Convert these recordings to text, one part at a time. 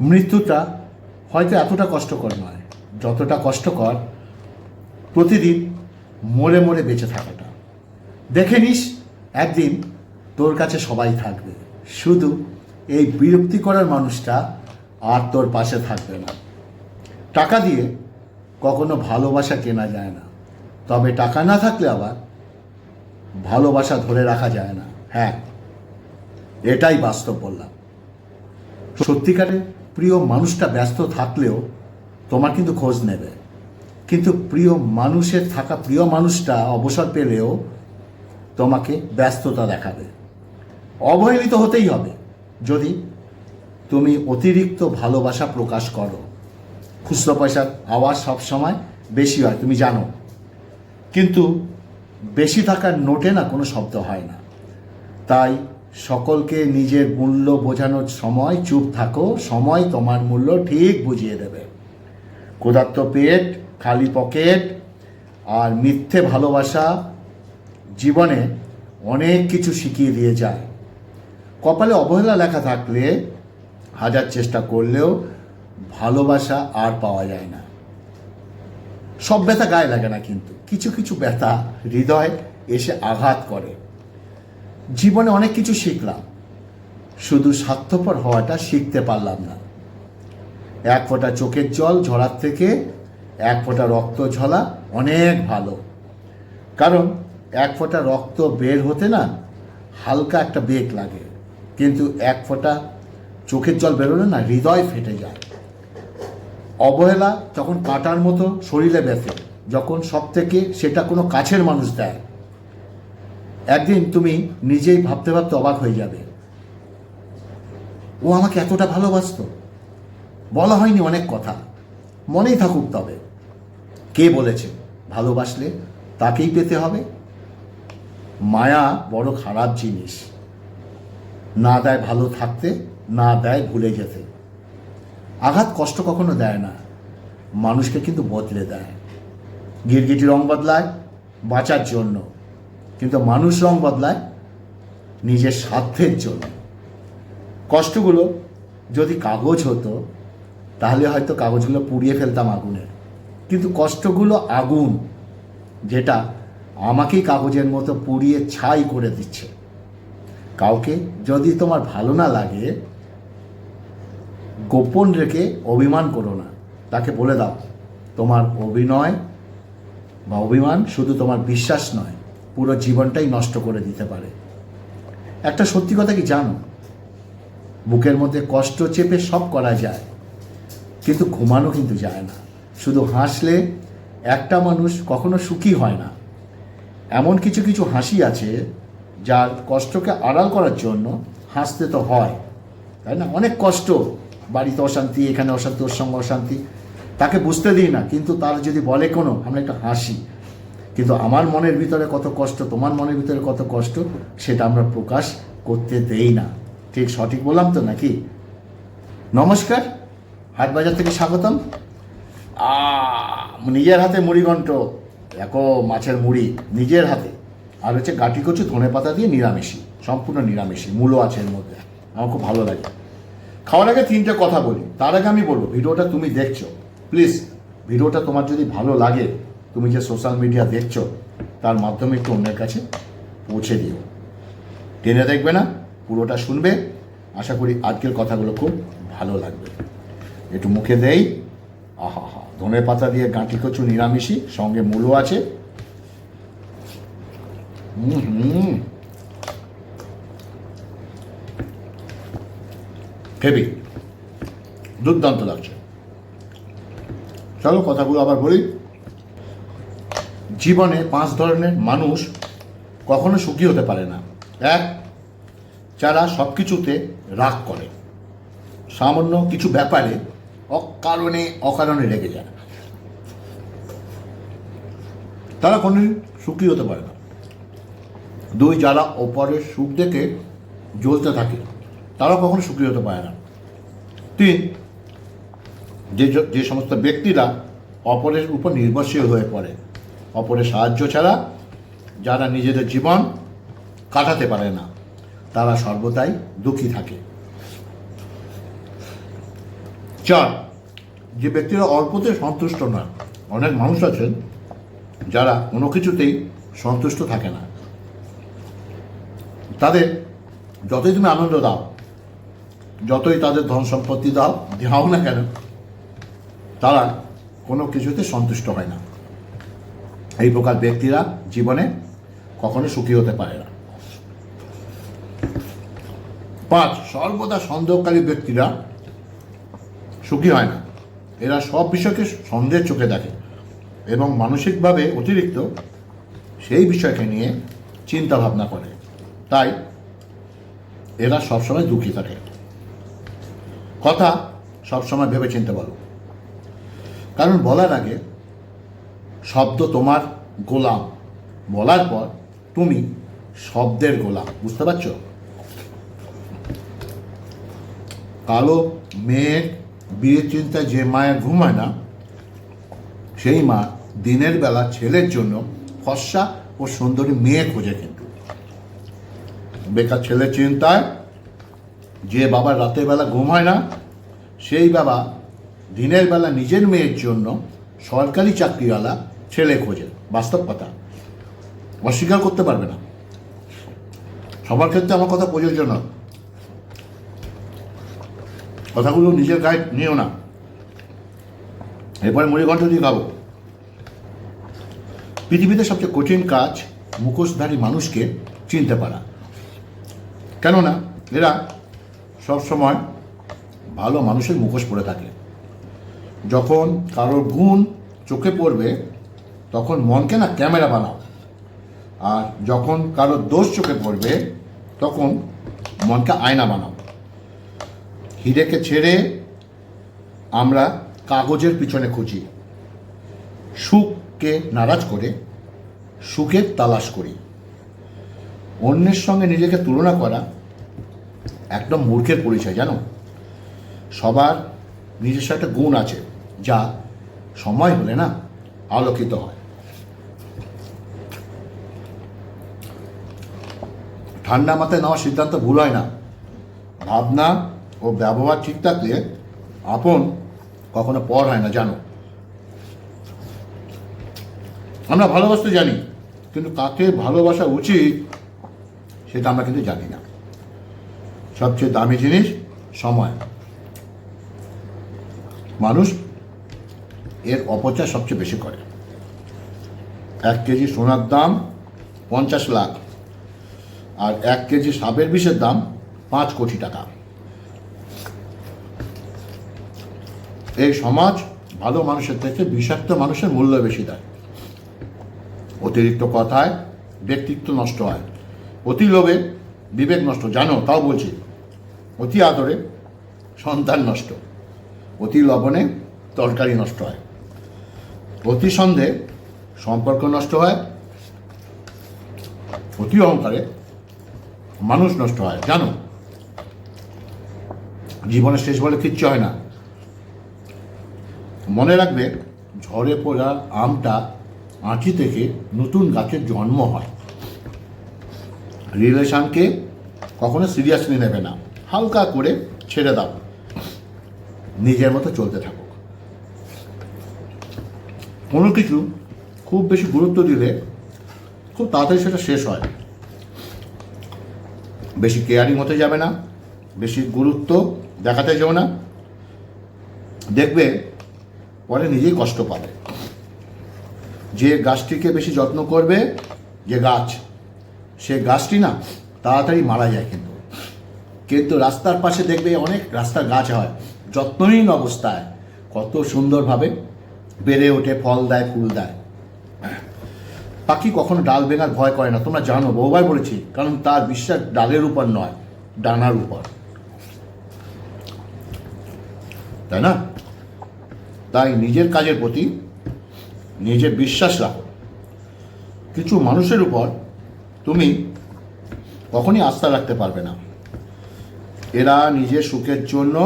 মৃত্যুটা হয়তো এতটা কষ্টকর নয়। যতটা কষ্টকর প্রতিদিন মরে মরে বেঁচে থাকাটা। দেখে নিস, একদিন তোর কাছে সবাই থাকবে। শুধু এই বিরক্তি করার মানুষটা আর তোর পাশে থাকবে না। টাকা দিয়ে কখনো ভালোবাসা কেনা যায় না। তবে টাকা না থাকলে আবার ভালোবাসা ধরে রাখা যায় না। হ্যাঁ এটাই বাস্তব বললাম। সত্যিকারে প্রিয় মানুষটা ব্যস্ত থাকলেও তোমার কিন্তু খোঁজ নেবে। কিন্তু প্রিয় মানুষের থাকা প্রিয় মানুষটা অবসর পেলেও তোমাকে ব্যস্ততা দেখাবে। অবহেলিত হতেই হবে। যদি তুমি অতিরিক্ত ভালোবাসা প্রকাশ করো। খুচরো পয়সার আওয়াজ সবসময় বেশি হয়, তুমি জানো। কিন্তু বেশি থাকার নোটে না কোনো শব্দ হয় না। তাই সকলকে নিজের মূল্য বোঝানোর সময় চুপ থাকো, সময় তোমার মূল্য ঠিক বুঝিয়ে দেবে। ক্ষুধার্ত পেট, খালি পকেট আর মিথ্যে ভালোবাসা জীবনে অনেক কিছু শিখিয়ে দিয়ে যায়। কপালে অবহেলা লেখা থাকলে হাজার চেষ্টা করলেও ভালোবাসা আর পাওয়া যায় না। সব ব্যথা গায়ে লাগে না কিন্তু। কিছু কিছু ব্যথা হৃদয় এসে আঘাত করে। জীবনে অনেক কিছু শিখলাম। শুধু স্বার্থপর হওয়াটা শিখতে পারলাম না। এক ফোঁটা চোখের জল ঝরার থেকে এক ফোঁটা রক্ত ঝরা অনেক ভালো। কারণ এক ফোঁটা রক্ত বের হতে না হালকা একটা বেগ লাগে। কিন্তু এক ফোঁটা চোখের জল বেরোলে না হৃদয় ফেটে যায়। অবহেলা যখন কাটার মতো শরীরে ব্যথে যখন সব থেকে সেটা কোনো কাছের মানুষ দেয় একদিন তুমি নিজেই ভাবতে ভাবতে অবাক হয়ে যাবে। ও আমাকে এতটা ভালোবাসতো। বলা হয়নি অনেক কথা। মনেই থাকুক তবে। কে বলেছে? ভালোবাসলে তাকেই পেতে হবে। মায়া বড় খারাপ জিনিস। না দেয় ভালো থাকতে, না দেয় ভুলে যেতে। আঘাত কষ্ট কখনো দেয় না। মানুষকে কিন্তু বদলে দেয়। গিরগিটি রং বদলায়, বাঁচার জন্য। কিন্তু মানুষ রং বদলায় নিজের স্বার্থের জন্য। কষ্টগুলো যদি কাগজ হতো, তাহলে হয়তো কাগজগুলো পুড়িয়ে ফেলতাম আগুনে। কিন্তু কষ্টগুলো আগুন, যেটা আমাকেই কাগজের মতো পুড়িয়ে ছাই করে দিচ্ছে। কাউকে যদি তোমার ভালো না লাগে, গোপন রেখে অভিমান করো না। তাকে বলে দাও, তোমার অভিনয় বা অভিমান শুধু তোমার বিশ্বাস নয় পুরো জীবনটাই নষ্ট করে দিতে পারে। একটা সত্যি কথা কি জানো? বুকের মধ্যে কষ্ট চেপে সব করা যায়, কিন্তু ঘুমানো কিন্তু যায় না। শুধু হাসলে একটা মানুষ কখনো সুখী হয় না। এমন কিছু কিছু হাসি আছে, যার কষ্টকে আড়াল করার জন্য হাসতে তো হয়, তাই না? অনেক কষ্ট, বাড়িতে অশান্তি, এখানে অশান্তি, ওর সঙ্গে অশান্তি, তাকে বুঝতে দিই না, কিন্তু তার যদি বলে কোনো, আমরা একটা হাসি কিন্তু আমার মনের ভিতরে কত কষ্ট, তোমার মনের ভিতরে কত কষ্ট, সেটা আমরা প্রকাশ করতে দেই না। ঠিক সঠিক বললাম তো নাকি? নমস্কার হাটবাজার থেকে স্বাগতম। নিজের হাতে মুড়িঘণ্ট দেখো মাছের মুড়ি, নিজের হাতে। আর হচ্ছে গাটি কচু, ধনে পাতা দিয়ে নিরামিষি সম্পূর্ণ নিরামিষি মূলো আছে এর মধ্যে। আমার খুব ভালো লাগে। খাওয়ার আগে তিনটে কথা বলি, তার আগে আমি বলব, ভিডিওটা তুমি দেখছ। প্লিজ, ভিডিওটা তোমার যদি ভালো লাগে তুমি যে সোশ্যাল মিডিয়া দেখছ, তার মাধ্যমে একটু অন্যের কাছে পৌঁছে দিও। টেনে দেখবে না, পুরোটা শুনবে। আশা করি আজকের কথাগুলো খুব ভালো লাগবে। একটু মুখে দেই। আহা হা ধনে পাতা দিয়ে গাঁটি কচু নিরামিষি সঙ্গে মূলো আছে। হুম হুম। দুর্দান্ত লাগছে। চলো কথাগুলো আবার বলি। জীবনে পাঁচ ধরনের মানুষ কখনো সুখী হতে পারে না। এক, যারা সব কিছুতে রাগ করে। সামান্য কিছু ব্যাপারে অকারণে অকারণে রেগে যায়। তারা কোনোদিন সুখী হতে পারে না। দুই, যারা অপরের সুখ দেখে জ্বলতে থাকে তারা কখনো সুখী হতে পারে না। তিন যে সমস্ত ব্যক্তিরা অপরের উপর নির্ভরশীল হয়ে পড়ে অপরের সাহায্য ছাড়া যারা নিজেদের জীবন কাটাতে পারে না, তারা সর্বদাই দুঃখী থাকে। চার, যে ব্যক্তিরা অল্পতে সন্তুষ্ট নয়, অনেক মানুষ আছেন যারা কোনো কিছুতেই সন্তুষ্ট থাকে না। তাদের যতই তুমি আনন্দ দাও, যতই তাদের ধন সম্পত্তি দাও, দেওয়াও না কেন, তারা কোনো কিছুতে সন্তুষ্ট হয় না। এই প্রকার ব্যক্তিরা জীবনে কখনো সুখী হতে পারে না। পাঁচ, সর্বদা সন্দেহকারী ব্যক্তিরা সুখী হয় না। এরা সব বিষয়কে সন্দেহের চোখে দেখে এবং মানসিকভাবে অতিরিক্ত সেই বিষয়কে নিয়ে চিন্তা ভাবনা করে। তাই এরা সবসময় দুঃখী থাকে। কথা সবসময় ভেবে চিনতে বলো। কারণ বলার আগে শব্দ তোমার গোলাম। বলার পর তুমি শব্দের গোলাম, বুঝতে পারছ? কালো মেয়ের বিয়ের চিন্তায় যে মায়ের ঘুম হয় না, সেই মা দিনের বেলা ছেলের জন্য ফর্সা ও সুন্দরী মেয়ে খোঁজে কিন্তু। বেকার ছেলের চিন্তায় যে বাবা রাতের বেলা ঘুম হয় না, সেই বাবা দিনের বেলা নিজের মেয়ের জন্য সরকারি চাকরিওয়ালা ছেলে খোঁজে, বাস্তব কথা। অস্বীকার করতে পারবে না। সবার ক্ষেত্রে আমার কথা প্রযোজ্য না কথাগুলো নিজের গায়ে নিও না। এরপরে মুড়িঘণ্ট দিয়ে খাব। পৃথিবীতে সবচেয়ে কঠিন কাজ মুখোশধারী মানুষকে চিনতে পারা। কেননা, এরা সবসময় ভালো মানুষের মুখোশ পড়ে থাকে। যখন কারোর গুণ চোখে পড়বে তখন মনকে না ক্যামেরা বানাও। আর যখন কারোর দোষ চোখে পড়বে, তখন মনকে আয়না বানাও। হিরেকে ছেড়ে আমরা কাগজের পিছনে খুঁজি। সুখকে নারাজ করে, সুখের তালাশ করি। অন্যের সঙ্গে নিজেকে তুলনা করা একদম মূর্খের পরিচয়, জানো? সবার নিজস্ব একটা গুণ আছে, যা সময় হলে না আলোকিত হয়। ঠান্ডা মাথায় নেওয়ার সিদ্ধান্ত ভুল হয় না। ভাবনা ও ব্যবহার ঠিক থাকলে আপন কখনো পর হয় না, জানো। আমরা ভালোবাসতে জানি, কিন্তু কাকে ভালোবাসা উচিত সেটা আমরা কিন্তু জানি না। সবচেয়ে দামি জিনিস সময়। মানুষ এর অপচয় সবচেয়ে বেশি করে। এক কেজি সোনার দাম পঞ্চাশ লাখ। আর এক কেজি সাপের বিষের দাম পাঁচ কোটি টাকা। এই সমাজ ভালো মানুষের থেকে বিষাক্ত মানুষের মূল্য বেশি দেয়। অতিরিক্ত কথায় ব্যক্তিত্ব নষ্ট হয়। অতি লোভে বিবেক নষ্ট। জানো, তাও বলছি, অতি আদরে সন্তান নষ্ট। অতি লবণে তরকারি নষ্ট হয়। অতি সন্দেহে সম্পর্ক নষ্ট হয়। অতি অহংকারে মানুষ নষ্ট হয়, জানো? জীবনের শেষ বলে কিচ্ছু হয় না। মনে রাখবে, ঝড়ে পড়া আমটা আঁচি থেকে নতুন গাছের জন্ম হয়। রিলেশনকে কখনো সিরিয়াসলি নেবে না। হালকা করে ছেড়ে দাও। নিজের মতো চলতে থাকুক কোনো কিছু খুব বেশি গুরুত্ব দিলে খুব তাড়াতাড়ি সেটা শেষ হয়। বেশি কেয়ারিং হতে যাবে না, বেশি গুরুত্ব দেখাতে যাও না। দেখবে পরে নিজেই কষ্ট পাবে। যে গাছটিকে বেশি যত্ন করবে, যে গাছ, সে গাছটি না তাড়াতাড়ি মারা যায় কিন্তু। কিন্তু রাস্তার পাশে দেখবে অনেক রাস্তার গাছ হয়, যত্নহীন অবস্থায়। কত সুন্দরভাবে বেড়ে ওঠে, ফল দেয়, ফুল দেয়। পাখি কখনো ডাল ভেঙার ভয় করে না, তোমরা জানো, বহুবার বলেছি, কারণ তার বিশ্বাস ডালের উপর নয়, ডানার উপর। তাই না? তাই নিজের কাজের প্রতি নিজের বিশ্বাস রাখো। কিছু মানুষের উপর তুমি কখনই আস্থা রাখতে পারবে না। এরা নিজের সুখের জন্য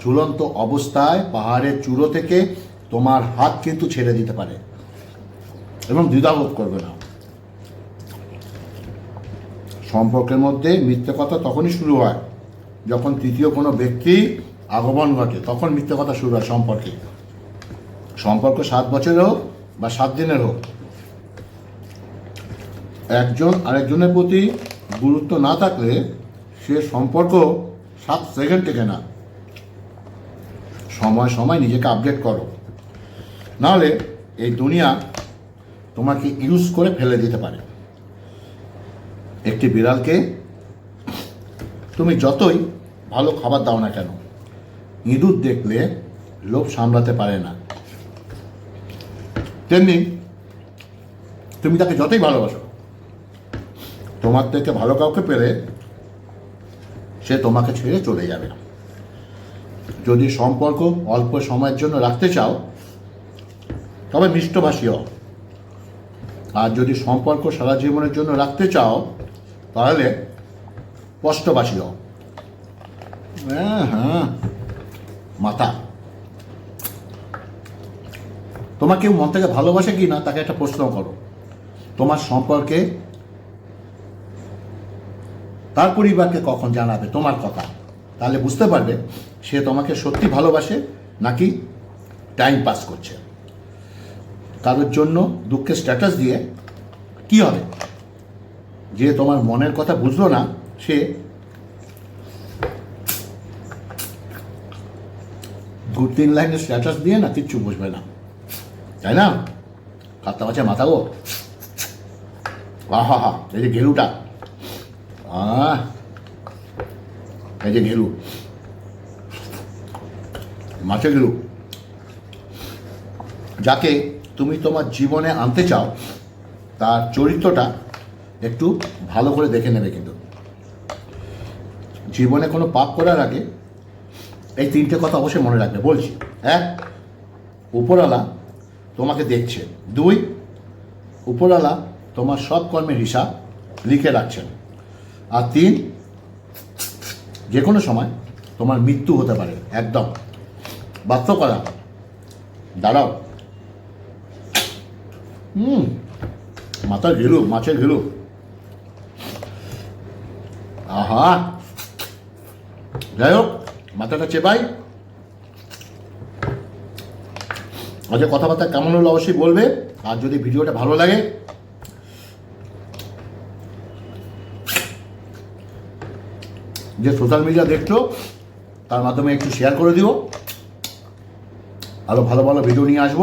ঝুলন্ত অবস্থায় পাহাড়ের চূড়ো থেকে তোমার হাত কিন্তু ছেড়ে দিতে পারে। এবং দ্বিধাবোধ করবে না। সম্পর্কের মধ্যে মিথ্যে কথা তখনই শুরু হয়, যখন তৃতীয় কোনো ব্যক্তি আগমন ঘটে, তখন মিথ্যে কথা শুরু হয় সম্পর্কে। সম্পর্ক সাত বছরের হোক বা সাত দিনের হোক। একজন আরেকজনের প্রতি গুরুত্ব না থাকলে সে সম্পর্ক সাত সেকেন্ড থেকে না। সময় সময় নিজেকে আপডেট করো। নাহলে এই দুনিয়া তোমাকে ইউজ করে ফেলে দিতে পারে। একটি বিড়ালকে তুমি যতই ভালো খাবার দাও না কেন, ইঁদুর দেখলে লোভ সামলাতে পারে না। তেমনি তুমি তাকে যতই ভালোবাসো, তোমার থেকে ভালো কাউকে পেলে সে তোমাকে ছেড়ে চলে যাবে। যদি সম্পর্ক অল্প সময়ের জন্য রাখতে চাও, তবে মিষ্টভাষী হও। আর যদি সম্পর্ক সারা জীবনের জন্য রাখতে চাও, তাহলে স্পষ্টভাষী হও হ্যাঁ হ্যাঁ। মাথা তোমার কেউ মন থেকে ভালোবাসে কি না, তাকে একটা প্রশ্ন করো। তোমার সম্পর্কে তার পরিবারকে কখন জানাবে, তোমার কথা। তাহলে বুঝতে পারবে, সে তোমাকে সত্যি ভালোবাসে নাকি টাইম পাস করছে। কারোর জন্য দুঃখের স্ট্যাটাস দিয়ে কি হবে? যে তোমার মনের কথা বুঝলো না, সে দু তিন লাইনের স্ট্যাটাস দিয়ে না কিচ্ছু বুঝবে না। তাই না? কাতা বাচ্চা মাথা গো। আহা হা এই যে ঘেলুটা আহ, এই যে ঘেলু মাছের ঘেলু যাকে তুমি তোমার জীবনে আনতে চাও, তার চরিত্রটা একটু ভালো করে দেখে নেবে কিন্তু। জীবনে কোনো পাপ করার আগে এই তিনটে কথা অবশ্যই মনে রাখবে। বলছি, এক, উপরওয়ালা তোমাকে দেখছে। দুই, উপরওয়ালা তোমার সব কর্মের হিসাব লিখে রাখছেন। আর তিন, যে কোনো সময় তোমার মৃত্যু হতে পারে, একদম। বাধ্য করা দাঁড়াও। হুম মাথার ঘিলু মাছের ঘিলু আহা, যাই হোক, মাথাটা চেপাই। আজকে কথাবার্তা কেমন হলো অবশ্যই বলবে, আর যদি ভিডিওটা ভালো লাগে, যে সোশ্যাল মিডিয়া দেখছ তার মাধ্যমে একটু শেয়ার করে দিও। আরও ভালো ভালো ভিডিও নিয়ে আসব।